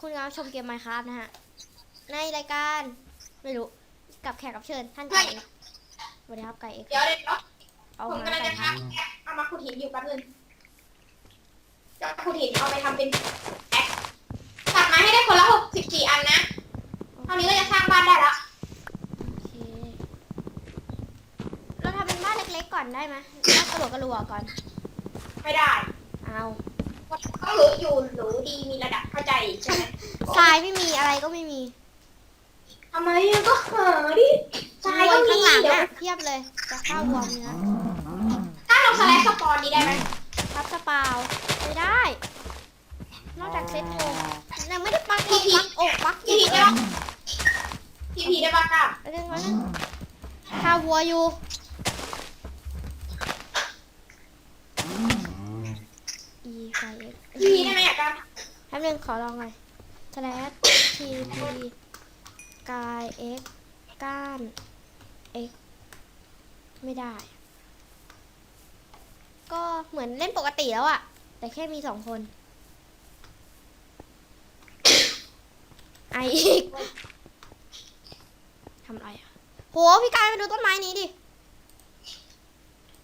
คุณกำลังชมเกมไมค์ครับนะฮะ ในรายการ ไม่รู้ กับแขกรับเชิญท่านไก่สวัสดีครับไก่เอ็กซ์เดี๋ยวเดี๋ยวเอาผมมากำลังไก่จะครับทำเอามาขุดหินอยู่แป๊บนึงจะขุดหินเอาไปทำเป็นแอคตัดไม้ให้ได้คนละหกสิบสี่อันนะเท่านี้ก็จะสร้างบ้านได้ละโอเค เราทำเป็นบ้านเล็กๆก่อนได้ไหมบ้านกระโหลกกระโหลกก่อน ไม่ได้ เอา ต้องหรูอยู่หรูดีมีระดับเข้าใจใช่ไหมทรายไม่มีอะไรก็ไม่มีทำไมอะก็หาดิทรายก็ข้ามีงหลังเดี๋ยวอะเพียบเลย จะข้าววอร์มเนื้อถ้าลงสไลด์สปอนนี้ได้ไหมครับสปาวไม่ได้ นอกจากเซตโฮมยังไม่ได้ปักอกปักอกปักพีพีได้ปะพีพีได้ปะครับเรื่องนั้นข้าววัวอยู่ e ไฟ x พีพีได้ไหมอยากกัน แป๊บนึงขอลองหน่อย slash tp กาย x ก้าน x ไม่ได้ ก็เหมือนเล่นปกติแล้วอะแต่แค่มีสองคน ไออีกทำอะไรอะโห พี่กายมาดูต้นไม้นี้ดิ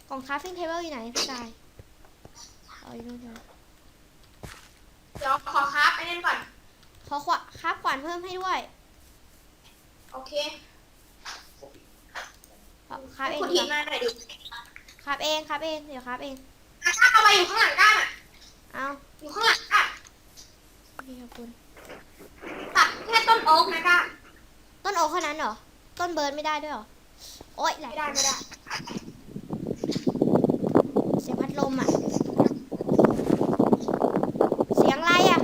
กล่องคราฟฟิ้งเทเบิลอยู่ไหนพี่กายเอาอยู่นู่นใช่ เดี๋ยวขอครับไอ้นั่นก่อน ขอขวาคราฟขวานเพิ่มให้ด้วยโอเคเอาคราฟเองขุดดีหินกว่ามาหน่อยดิคราฟเองคราฟเองเดี๋ยวคราฟเองอะถ้าเอาไปอยู่ข้างหลังก้านอะเอาอยู่ข้างหลังก้านพี่ขอบคุณตัดแค่ต้นโอ๊กนะก้านต้นโอ๊คเท่านั้นเหรอต้นเบิร์ดไม่ได้ด้วยเหรอโอ๊ยแหลไม่กได้ไม่ได้ เสียงพัดลมอะ เสียงอะไรอะ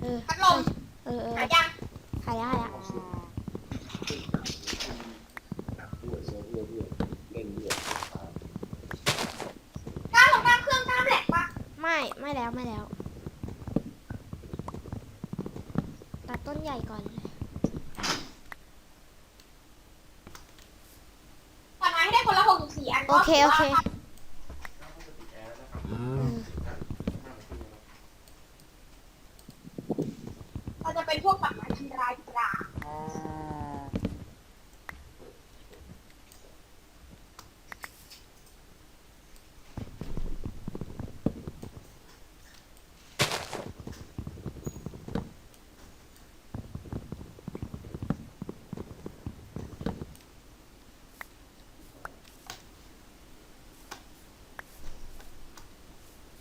เออ พัดลม เออเออ หายัง หายแล้วหายแล้ว ก้านลงก้านเครื่องก้านแหลกปะ ไม่ ไม่แล้วไม่แล้ว ตัดต้นใหญ่ก่อนเลย ตัดไม้ให้ได้คนละหกสิบสี่อัน โอเคโอเค ก็ เออ เรา จะเป็นพวกตัดไม้ทำลายป่า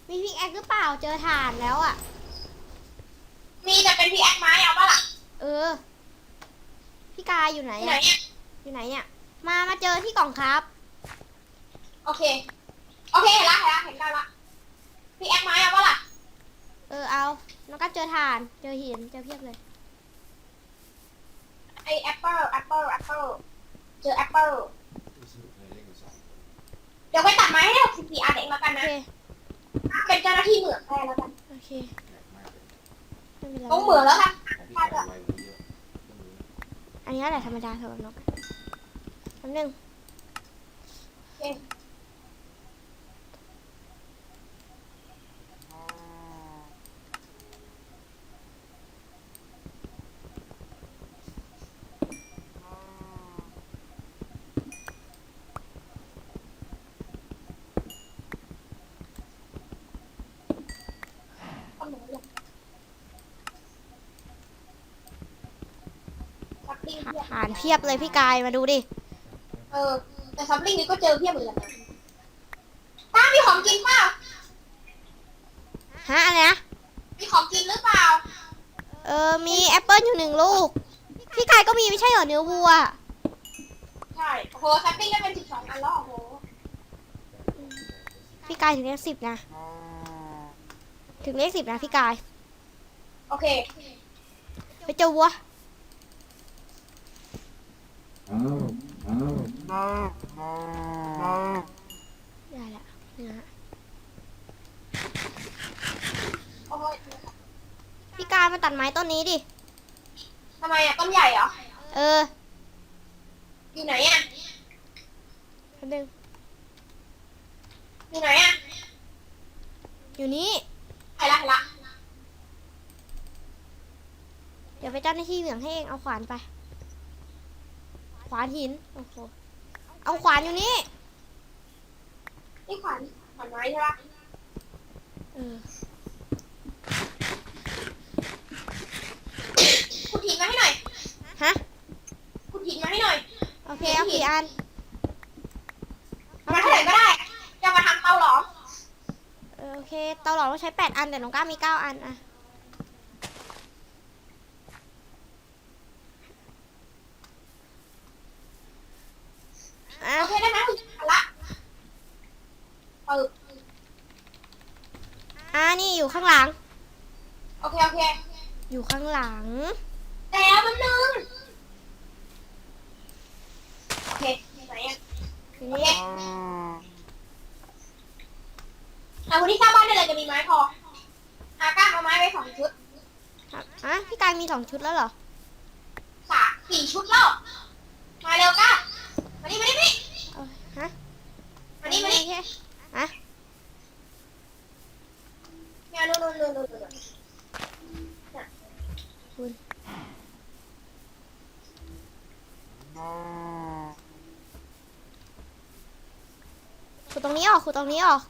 มีพิกแอคหรือเปล่าเจอถ่านแล้วอะ มีแต่เป็นพี่แอ เอาปะล่ะเออ พี่กายอยู่ไหนที่ไหนอะเนี่ยอยู่ไหนเนี่ย มามาเจอที่กล่องครับ โอเค โอเคเห็นละเห็นละเห็นกันละพี่แอคไม้เอาปะล่ะเออเอาแล้วก็เจอถ่าน เจอหิน เจอเพียบเลย ไอแอปเปิลแอปเปิลแอปเปิลเจอแอปเปิลเดี๋ยวไปตัดไม้ให้ได้หกสิบสี่อันเองแล้วกันโอนะเค เป็นเจ้าหน้าที่เหมืองแทนแล้วกันโอเค ไม่เป็นไร ต้องเหมืองแล้วกันอั อันนี้แหละธรรมดาสำหรับนกอันหนึ่ง โอเค เอาเหมืองเลยซับลิง เพียบถ่านเพียบเลยพี่กายมาดูดิ เออ แต่ซับลิงนี่ก็เจอเพียบเหมือนกันนะป้ามีของกินเปล่า ฮะอะไรนะ มีของกินหรือเปล่า เออ มีแอปเปิลอยู่หนึ่งลูก พี่กายก็มีไม่ใช่เหรอเนื้อวัว ใช่ โอ้โหซับลิงได้เป็นสิบสองอันแล้วโอ้โห พี่กายถึงเลขสิบนะ ถึงเลขสิบนะพี่กาย โอเค ไปเจอวัว ได้ละเนื้อโอ้ยพี่กายมาตัดไม้ต้นนี้ดิ ทำไมอะต้นใหญ่เหรอ เอออยู่ไหนอะแป๊บนึงอยู่ไหนอะอยู่นี่เห็นละเห็นละเป็นเจ้าหน้าที่เหลืองให้เองเอาขวานไป ขวานหินโอ้โหเอาขวานอยู่นี่นี่ขวานขวานไม้ใช่ปะเออขุดหินมาให้หน่อยฮะขุดหินมาให้หน่อยโอเคเอากี่อันเอามาเท่าไหร่ก็ได้จะมาทำเตาหลอมเออโอเคเตาหลอดเราใช้แปดอันแต่น้องก้ามีเก้าอันอะอะ โอเคได้ไหมคุณละเออ อ่านี่อยู่ข้างหลัง โอเค โอเค อยู่ข้างหลัง แล้วมันนึงโอเคไหนอะทีโอนี้เคเอาคนที่สร้างบ้านได้เลยจะมีไม้พออาก้าเอาไม้ไว้สองชุดอะพี่กายมีสองชุดแล้วเหรอสามสี่ชุดแล้ว มาเร็วก้ามานี่มานี่มานี่ เอาฮะ มานี่มานี่ โอเคอะ เนี่ยนู่นนู่นนู่นนู่นนู่น คุณขุดต รงนี้ออกขุดตรงนี้ออก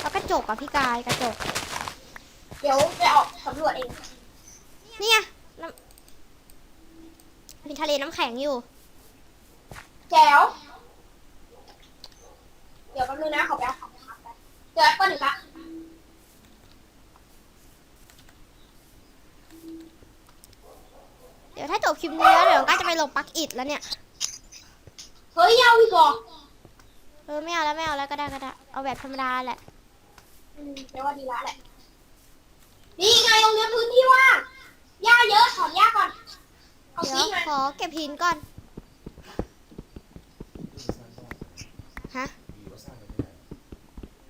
แล้วกระจกอะพี่กายกระจก เดี๋ยวไปออกสำรวจเอง เนี่ยน้ำมีทะเลน้ำแข็งอยู่ แจ๋ว เดี๋ยวแป๊บนึงนะขอไปเอาของครับแป๊บเจอแอปเปิ้ลอีกละ เดี๋ยวถ้าจบคลิปนี้แล้วเดี๋ยวก็จะไปลงปลักอิดแล้วเนี่ย เฮ้ยยาวอีกเหรอเออไม่เอาแล้วไม่เอาแล้วก็ได้ก็ได้เอาแบบธรรมดาแหละอืมแปลว่าดีละแหละ นี่ไงตรงเนี้ยพื้นที่ว่างหญ้าเยอะถอนหญ้าก่อน เอาเดี๋ยซีวมาขอเก็บหินก่อน ฮะ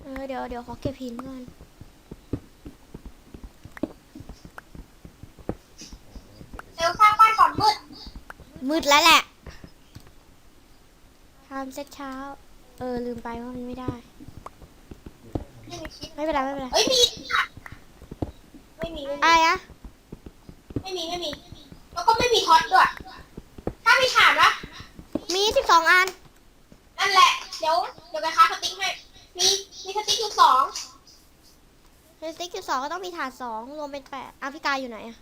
เออเดี๋ยวเดี๋ยวขอเก็บหินก่อน เร็วสร้างบ้านก่อนมืด มืดแล้วแหละทำเซ็ตเช้า เออ ลืมไปว่ามันไม่ได้ ไม่มีคิดไม่เป็นไรไม่เป็นไรเอ้ยมีค่ะไม่มีไม่มีอะไรนะไม่มีไม่มี แล้วก็ไม่มีท็อตด้วย ถ้ามีฐานวะมีสิบสองอัน นั่นแหละ เดี๋ยวเดี๋ยวไปค้าสติ๊กให้ มีมีสติ๊กอยู่สองในสติ๊กอยู่สองก็ต้องมีถาดสองรวมเป็นแปดอะพี่กายอยู่ไหนอะ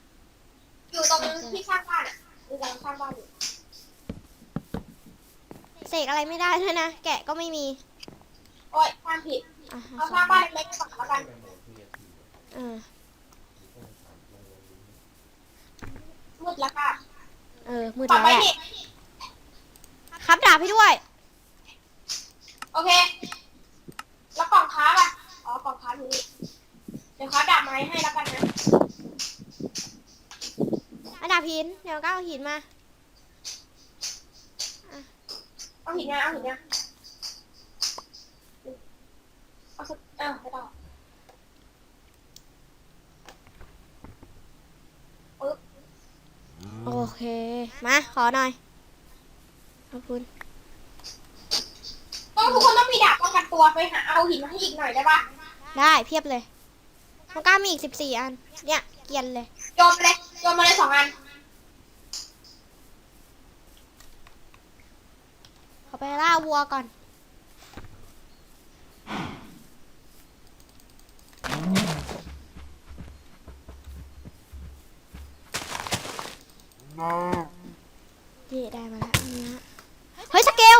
อยู่ตรงที่สร้างบ้านอะ มีกำลังสร้างบ้านอยู่เสกอะไรไม่ได้ด้วยนะ แกะก็ไม่มีโอ้ยสร้างผิด อะเอาสร้างบ้านเล็กๆก่อนแล้วกันเออมืดแล้วค่ะเออมืดต่อแล้วไปแหละนี่ครับดาบให้ด้วย โอเค แล้วกล่องค้าป่ะ อ๋อกล่องค้าอยู่นี่เดี๋ยวค้าดาบไม้ให้แล้วกันนะ อันดาบหิน เดี๋ยวก็เอาหินมา เอาหินนะเอาหินนะเอาสักอ้าวไม่ต้องโอเค มาขอหน่อย ขอบคุณ ต้องทุกคนต้องมีดาบป้องกันตัวไปหาเอาหินมาให้อีกหน่อยได้ปะได้เพียบเลยน้องก้ามีอีกสิบสี่อัน เนี่ย เกรียนเลย โยนมเลย นมาเลยสองอันขอไปล่าวัวก่อน เย่ได้มาแล้วเนื้อเฮ้ย สเกล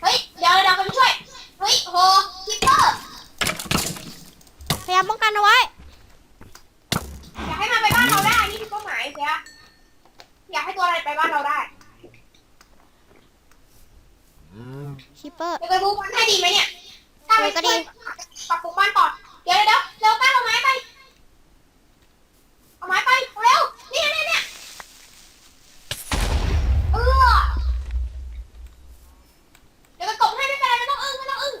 เฮ้ย เดี๋ยวเดี๋ยวไปช่วย เฮ้ยโหคิปเปอร์ พยายามป้องกันเอาไว้ อยากให้มันไปบ้านเราได้ นี่คือเป้าหมายเสียอยากให้ตัวอะไรไปบ้านเราได้ ชิปเปอร์ เดี๋ยวไปบูมันให้ดีไหมเนี่ย ถ้าไป เออก็ดี ช่วยปรับปรุงบ้านก่อน เดี๋ยวเดี๋ยวเดี๋ยวเร็วตั้งเอาไม้ไป เอาไม้ไป เร็ว เนี่ยเนี่ยเนี่ยเออเดี๋ยวไปกบให้ไม่เป็นไรไม่ต้องอึ้งไม่ต้องอึ้ง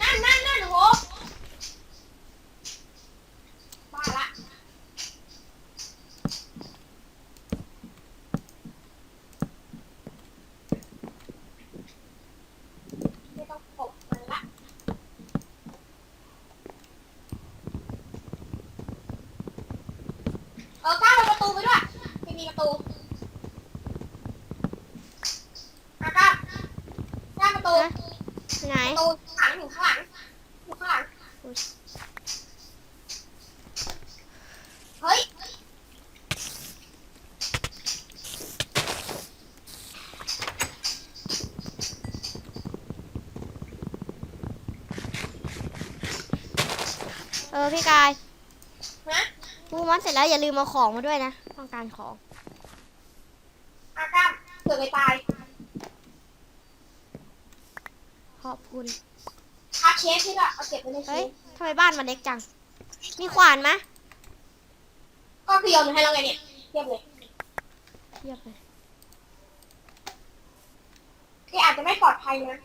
นั่นนั่นนั่นโหบ้าละ ไหน ประตูข้างหลังอยู่ข้างหลังอยู่ข้างหลัง อุ๊ย เฮ้ย เออพี่กายฮะปูมอนเสร็จแล้วอย่าลืมเอาของมาด้วยนะ ต้องการของ อาก้ามเผื่อไปตายขอบคุณคัดเชฟที่ละเอาเก็บไว้ในเชเฮ้ยฟทำไมบ้านมันเล็กจัง มีขวานไหมก็คือโยนมาให้เราไงเนี่ยเทียบเลยเทียบเลยที่อาจจะไม่ปลอดภัยนะ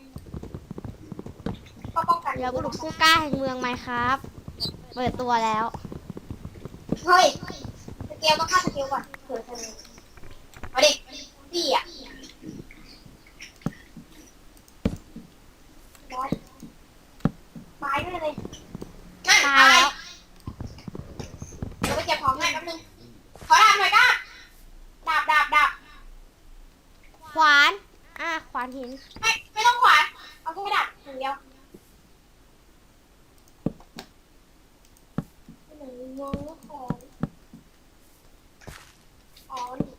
ก็ป้องกันเดี๋ยวบุรุษผู้กล้าแห่งเมืองไหมครับ เปิดตัวแล้ว เฮ้ยสเกลต้องฆ่าสเกลก่อนเผื่อเธอเอาดิพี่อะบอสตายแน่เลยนั่น ตายแล้ว เดี๋ยวไปเก็บของให้แป๊บนึง ขอดาบหน่อยก้าดาบดาบดาบ ขวาน อะ ขวานหิน ไม่ไม่ต้องขวาน เอาแค่ดาบอย่างเดียวหนึ่งมองแล้วของอ๋อนี่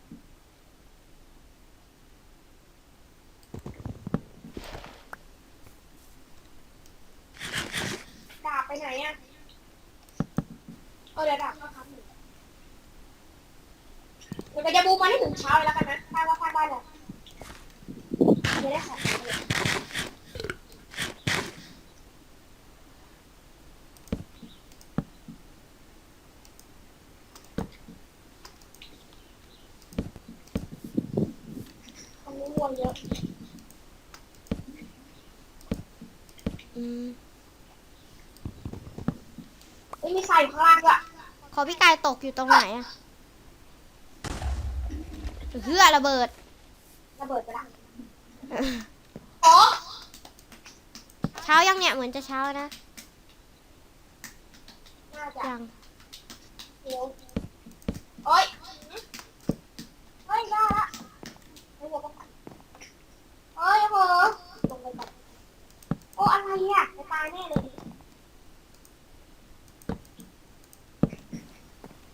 ดาบไปไหนอะ เออเดี๋ยวดาบก็ครับหนึ่งเดี๋ยวก็จะบูมมาให้ถึงเช้าเลยแล้วกันนะถ้าว่าพลาดได้เลยจะได้ของเลย อันนี้รวมเยอะอืมเอ้ยมีทรายอยู่ข้างล่างด้วยขอพี่กายตกอยู่ตรงไหนอะเฮือระเบิด ระเบิดไปละโอ้เช้ายังเนี่ยเหมือนจะเช้านะน่าจะยัง เดี๋ยวโอ้ยเฮ้ยได้ละเฮ้ยเดี๋ยวต้องกันเฮ้ยเหอลงไปก่อนโอ้อะไรอะจะตายแน่เลย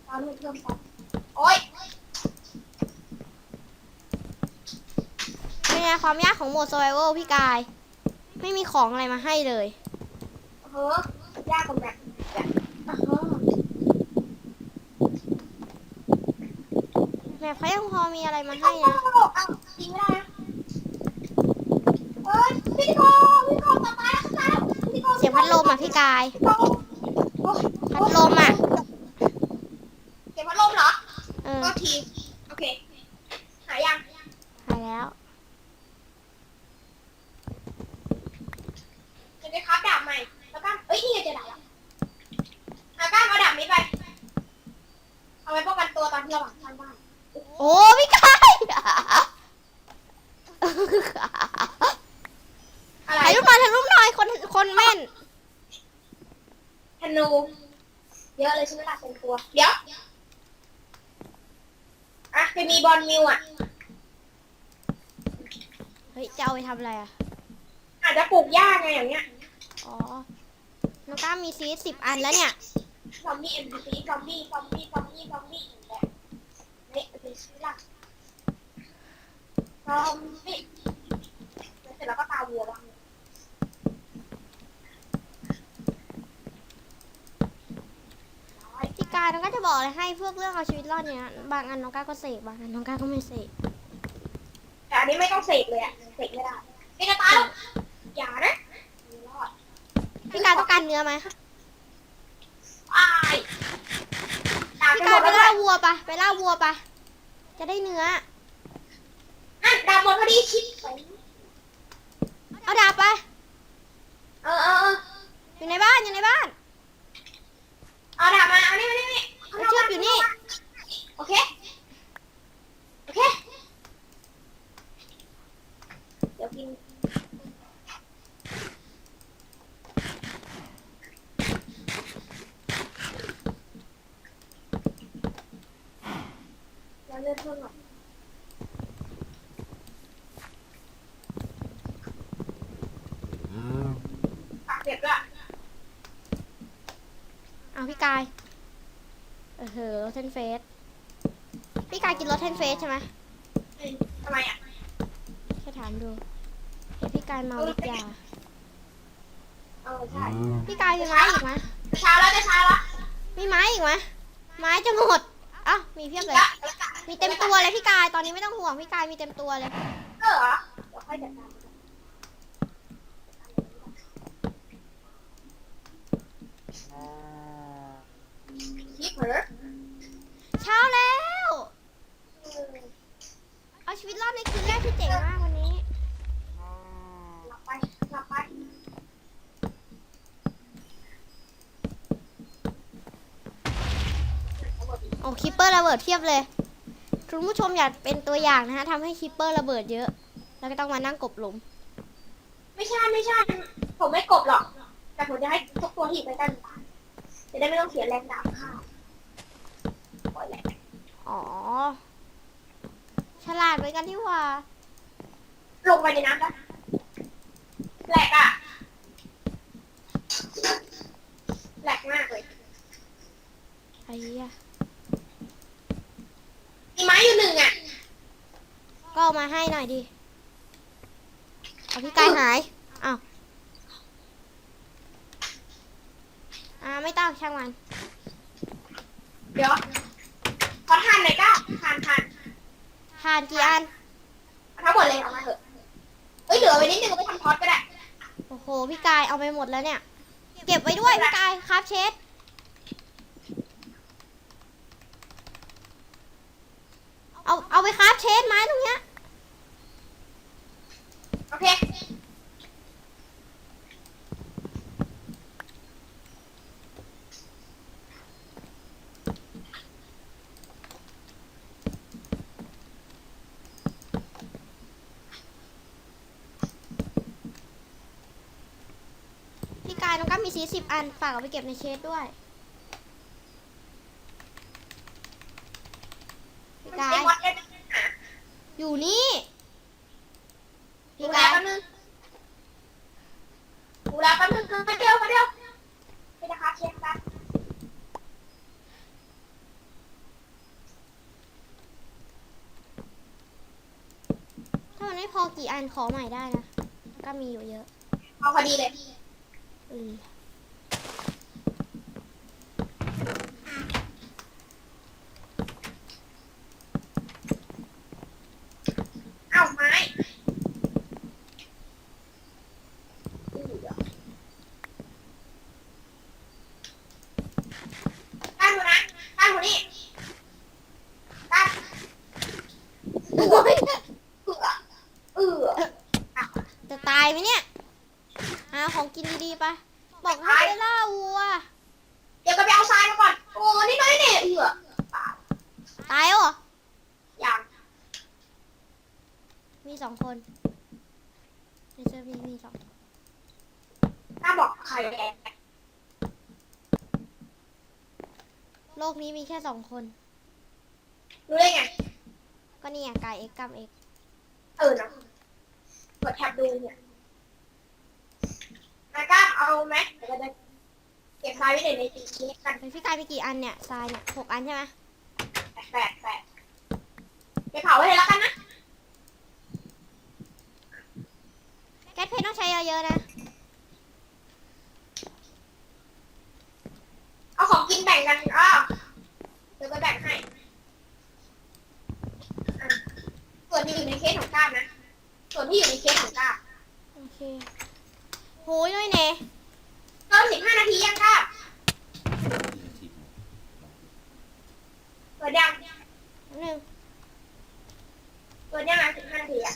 ตาม เพิ่มกันโอ้ยเป็นไงความยากของโหมด survival พี่กาย ไม่มีของอะไรมาให้เลย เฮ้อยากกว่าแบบแบบเฮ้อแมปเขายังพอมีอะไรมาไม่ให้ได้นะนะอ้าวยิงไม่ได้นะเฮ้ยพี่โกพี่โกตายแล้วตายแล้วพี่โกเสียงพัดลมอะพี่กาย พี่โกโอ้ยพัดลมอะ เสียงพัดลมเหรอ เออ ก็ที โอเค หายัง หายแล้ว จะไปครับดาบใหม่ แล้วก็เอ้ย นี่ไงเจอดาบแล้วอาก้ามเอาดาบนี้ไป เอาไว้ป้องกันตัวตอนที่เราหลังสร้างบ้าน โอ้พี่กาย อะไร ถ่ายรูปหน่อยถ่ายรูปหน่อยคนคนแม่น ธนู เยอะเลยใช่ไหมล่ะเป็นตัว เดี๋ยว อะไปมีบอลมิ วอะเฮ้ยจะเอาไปทำอะไรอะ อาจจะปลูกหญ้าไงอย่างเงี้ยอ๋อน้องก้ามีซีสิบอันแล้วเนี่ย ซอมบี้เอ็นพีซีซอมบี้ซอมบี้ซอมบี้ซอมบี้อีกแบบเนี่ยเป็นชื่อหลักซอมบี้แล้วเสร็จแล้วก็ตาวัวบ้างร้อย พี่กายน้องก้าจะบอกอะไรให้พวกเรื่องเอาชีวิตรอดเนี่ยบางอันน้องก้าก็เสกบางอันน้องก้าก็ไม่เสกแต่อันนี้ไม่ต้องเสกเลยอะเสกไม่ได้ไม่จะตายหรอกอย่านะไม่รอดพี่กายต้องการเนื้อไหมอายตามพี่ไปหกามยดไปแล้วด้วล่ายวัวไปะไปล่าวัวไปะจะได้เนื้อ อะดาบหมดพอดีชิดไปเอาดาบไปเออเออเอออยู่ในบ้านอยู่ในบ้าน เอาดาบมา เอานี่มานี่นี่ เอาเชือกอยู่นี่ โอเค โอเค เดี๋ยวกิน แล้วเลือดเพิ่มหน่อย Mm. เก็บด้วย เอาพี่ กาย เออเหอะรถเทนเฟส พี่กายกินรถเทนเฟสใช่ไหมเอ้ยทำไมอะแค่ถามดู เห็นพี่กายเมาลิยาเออใช่พี่กายมีไม้อีกไหมจะเช้าแล้วจะเช้าแล้วมีไม้อีกไหมไม้จะหมดอะมีเพียบเลยแล้วแล้วก็มีเต็มตัวเลยพี่กายตอนนี้ไม่ต้องห่วงพี่กายมีเต็มตัวเลยเออเหรอเดี๋ยวค่อยจัดการคิด เช้าแล้ว เอาชีวิตรอดในคืนแรกที่เจ๋งมากวันนี้หลับไปหลับไปโอ้คิปเปอร์ระเบิดเทียบเลย คุณผู้ชมอยากเป็นตัวอย่างนะคะทำให้คิปเปอร์ระเบิดเยอะ แล้วก็ต้องมานั่งกบหลุม ไม่ใช่ไม่ใช่ ผมไม่กบหรอก แต่ผมจะให้ทุกตัวที่อยู่ใกล้ๆมันตายจะได้ไม่ต้องเสียแรงดาบข้าวปล่อยแหละ อ๋อ ฉลาดเหมือนกันที่ว่า ลงไปในน้ำนะแหลกอะแหลกมากเลย ไอ้เหี้ยมีไม้อยู่หนึ่งอะ ก็เอามาให้หน่อยดิเอาพี่กายหาย อ้าว อ่าไม่ต้องช่างมัน เดี๋ยว ขอทานหน่อยก้าทานทานทานกี่อัน เอาทั้งหมดเลยเอามาเถอะเอ้ยเหลือไว้นิดนึงเอาไปทำท็อตก็ได้ โอ้โห พี่กายเอาไปหมดแล้วเนี่ย เก็บไว้ด้วยพี่กายครับเช็ด เอาเอาไปครับเช็ดไม้ตรงเนี้ย โอเค พี่กาย น้องก้ามีสีสิบอัน ฝากเอาไปเก็บในเชดด้วยพี่มันกาใช้ยมอสได้ไหมหาอยู่นี่ดูพี่แลกายแป๊บนึงดูแลแป๊บนึงมาเดียวมาเดียวไปนะคะเช็คแป๊บถ้ามันไม่พอกี่อันขอใหม่ได้นะ ก็มีอยู่เยอะ เอาพอดีเลย อืมเอาไม้อื้อเดี๋ยวตั้งดูนะตาหูนี่ตั้ง โอ้ย เอือเอือ จะตายไหมเนี่ย หาของ กินดีๆไป บอกให้ไปล่าวัว เดี๋ยวก็ไปเอาทรายมาก่อน โอ้ นี่น้อยเนี่ยเอือเปล่าตายแล้วเหรอ อย่างมีสองคนในเซิร์ฟนี้มีสองถ้าบอกใครแกโลกนี้มีแค่สองคน รู้ได้ไง ก็นี่ไงกายเอ็กกัมเอ็กเออเนาะกดแท็บดูเนี่ยนาก้า เอาไหมเดี๋ยวเราจะเก็บทรายไว้ในในตีเค้กกันพี่กายมีกี่อันเนี่ยทรายเนี่ยหกอันใช่ไหมแปดแปดแปดไปเผาไว้เลยแล้วกันนะ แก๊สเพชรต้องใช้เยอะๆนะ เอาของกินแบ่งกันอ้าวเดี๋ยวไปแบ่งให้อะส่วนที่อยู่ในเคสของก้ามนะ ส่วนที่อยู่ในเคสของก้ามโอเคโหยน้อยเน่ เพิ่มสิบห้านาทียังก้ามเปิดยังหนึ่งเปิดยังอะสิบห้านาทีอะ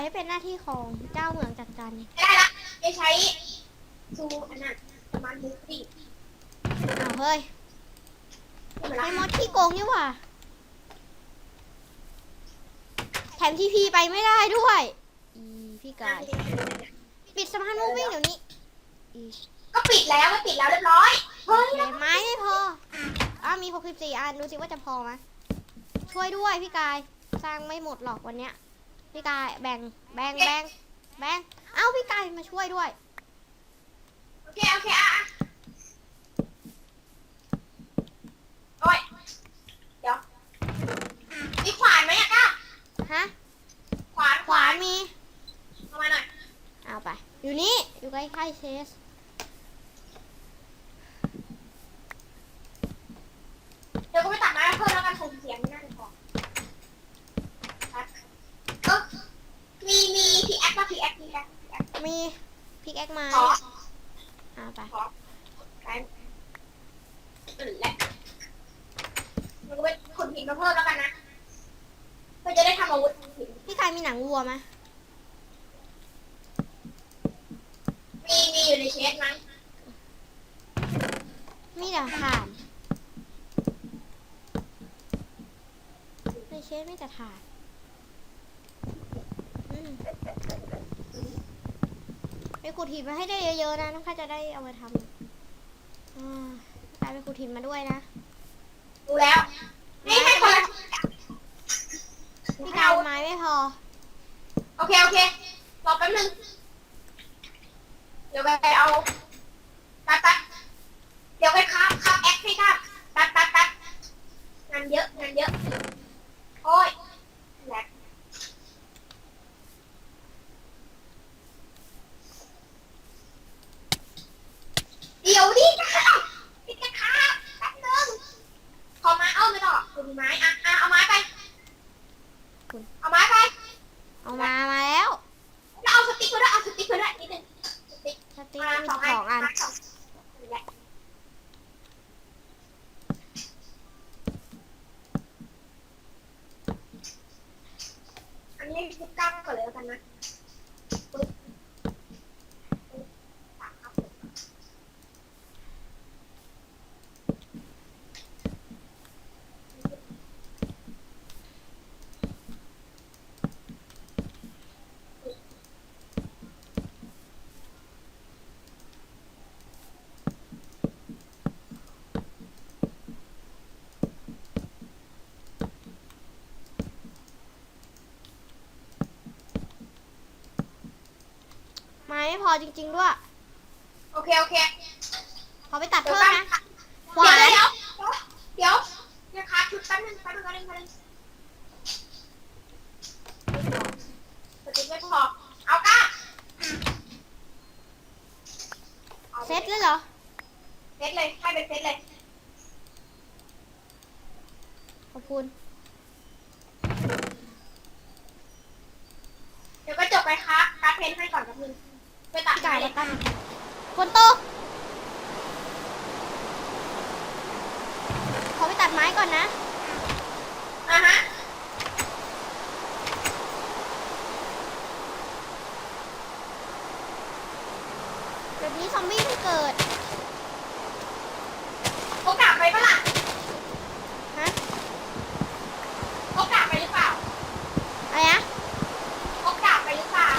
อยให้เป็นหน้าที่ของเจ้าเมืองจัดการเองได้ละจะใช้ซูอันนั้นประมาณมูฟฟี่อ้าวเฮ้ยขึ้นมาไอ้ละมดขี้โกงนี่หว่าแถมทีพีไปไม่ได้ด้วย อีพี่กาย ปิดสะพานมุกวิ่งเดี๋ยวนี้อีก็ปิดแล้วไม่ปิดแล้วเรียบร้อยโอเฮ้ยเคไม้ไม่พออ้าวมี 64 อัน ดูสิว่าจะพอไหมช่วยด้วยพี่กาย สร้างไม่หมดหรอกวันเนี้ย พี่กายแบ่งแบ่งแบ่งแบ่งเอ้าพี่กายมาช่วยด้วย โอเค โอเคอะอะโอ้ย เดี๋ยวมีขวานไหมอะก้าฮะ ขวานขวานมีเอามาหน่อย เอาไป อยู่นี่ อยู่ใกล้ๆเชส เดี๋ยวก็ไปตัดไม้เพิ่มแล้วกันคงเสียงไม่น่าจะพอตัดเออมีมีพีแอคป่ะพีแอคพีแอคพีแอค มีพิกแอคไม้ขอเอาไปขอกันอืมและมันก็ไปขุดหินมาเพิ่มแล้วกันนะเพื่อจะได้ทำอาวุธหินพี่กายมีหนังวัวไหมมีมีอยู่ในเชสมั้งมีแต่ถ่านในเชสไม่แต่ถ่านอืม ไปขุดหินมาให้ได้เยอะๆนะน้องข้าจะได้เอามาทำอ่ากลายไปขุดหินมาด้วยนะดูแล้ว นี่ให้คนละพี่กายไม้ไม่พอ โอเค โอเค รอแป๊บนึง เดี๋ยวไปเอาตัดตัดเดี๋ยวไปครับครับแอคให้ครับ ตัดตัดตัดงานเยอะ งานเยอะ โอ้ยแหลกเดี๋ยวดิครับพี่จะครับแป๊บนึงขอไม้เอาไม่ต่อคุณมีไม้ อะอะเอาไม้ไป เอาไม้ไป เอามามาแล้ว แล้วเอาสติ๊กมาด้วยเอาสติ๊กมาด้วยนิดนึงสติ๊ก สติ๊ก มา มี สอง สองอัน มาสองนั่นแหละ ทุกก้ามก่อนเลยแล้วกันนะปึ๊บปึ๊บสามครับไม้ไม่พ อจริง ๆ ด้วย โอเคโอเคขอไปตัดเดี๋ยวเพิ่มก้ามนะเดี๋ยวขวานเดี๋ยวเดี๋ยวเดี๋ยวนะคะชุดแป๊บนึงแป๊บนึงแป๊บนึงแป๊บนึงสติ๊กไม่พอเอาก้าอาเซ็ตเลยเหรอ เซตเลยให้เป็นเซตเลยขอบคุณ เดี๋ยวก็จบไปครับการดเพนให้ก่อนกับมึง ไปตัดพี่กายเลแล้ยวกันฝนตกขอไปตัดไม้ก่อนนะอะฮะแบบนี้ซอมบี้ไม่เกิด โอกาสไปปะล่ะ ฮะ โอกาสไปหรือเปล่า อะไรนะ โอกาสไปหรือเปล่า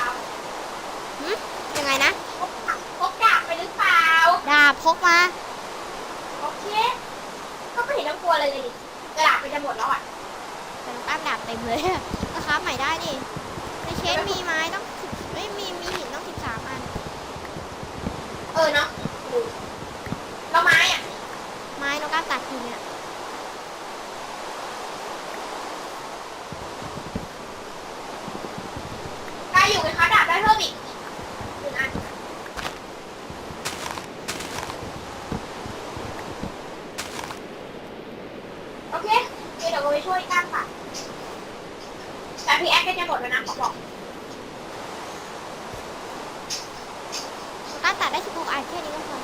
หึยังไงนะ โอกาสโอกาสไปหรือเปล่า ดาบพกมา โอเค ก็ไม่เห็นต้องกลัวเลยเลยดิกระดาษไปจะหมดแล้วอะ แต่น้อง ตั้มดาบเต็มเลยอะราคาใหม่ได้นี่ในเชนมีไม้ต้องสิบไม่มีมีหินต้องสิบสามอัน เออเนาะดูแล้วไม้อะไม้น้องตั้มตัดอยู่เนี่ยได้อยู่ไหมคะดาบได้เพิ่มอีกหนึ่งอันโอเคเดี๋ยวเราไปช่วยกันค่ะแต่พี่แอคก็จะหมดแล้วนะขอบอก น้องตั้มตัดได้สิบหกอันแค่นี้ก็พอ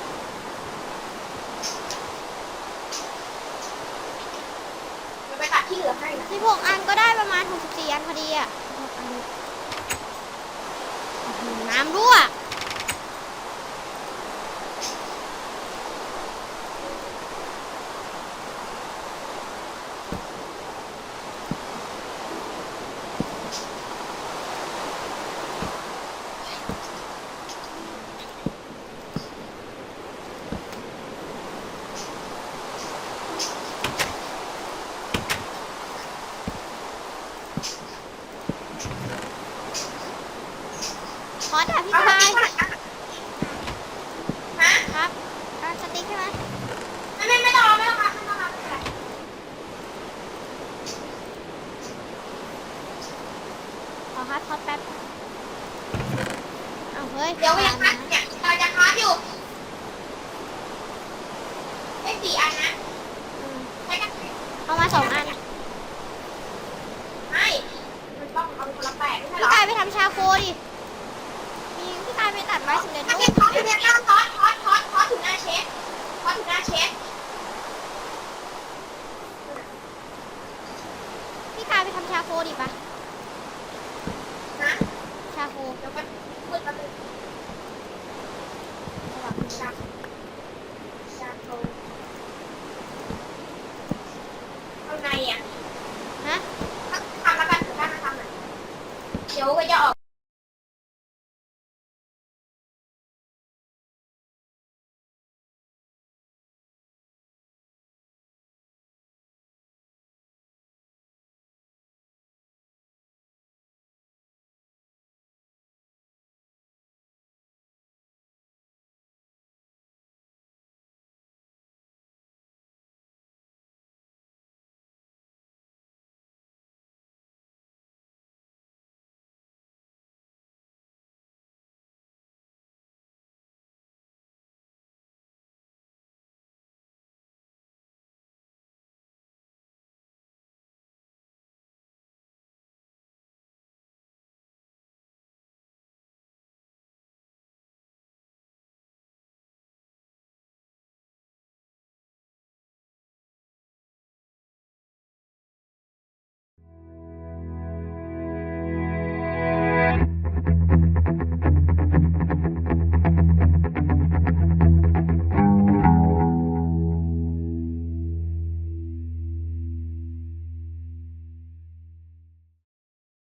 เดี๋ยวไปตัดที่เหลือให้นะ สิบหกอันก็ได้ประมาณหกสิบสี่อันพอดีอะ16อัน น้ำรั่ว ขอด่าพี่ เอา กาย ฮะ ครับอะสติ๊กใช่ไหม ไม่ไม่ไม่ต้องเอาไม่ต้องมาไม่ต้องมาไม่เป็นไร ขอฮาร์ดท็อตแป๊บเอาเฮ้ย เดี๋ยวก็ยัง มา คัดเนี่ยเราจะคัดอยู่ได้สี่อันนะ อืม ใช้กัน เอามาสองอัน ไม่มันต้องเอาคนละแปดไม่ใช่เหร พี่ อกายไปทำชาโคดิ มีพี่กายไปตัดไม้สำเร็จถ้ารูเป็นปทอดถึงเนี่ยทอดทอดทอดทอดถึงหน้าเชฟทอดถึงหน้าเชฟพี่กายไปทำชาโคดิปะนะชาโค เดี๋ยวก็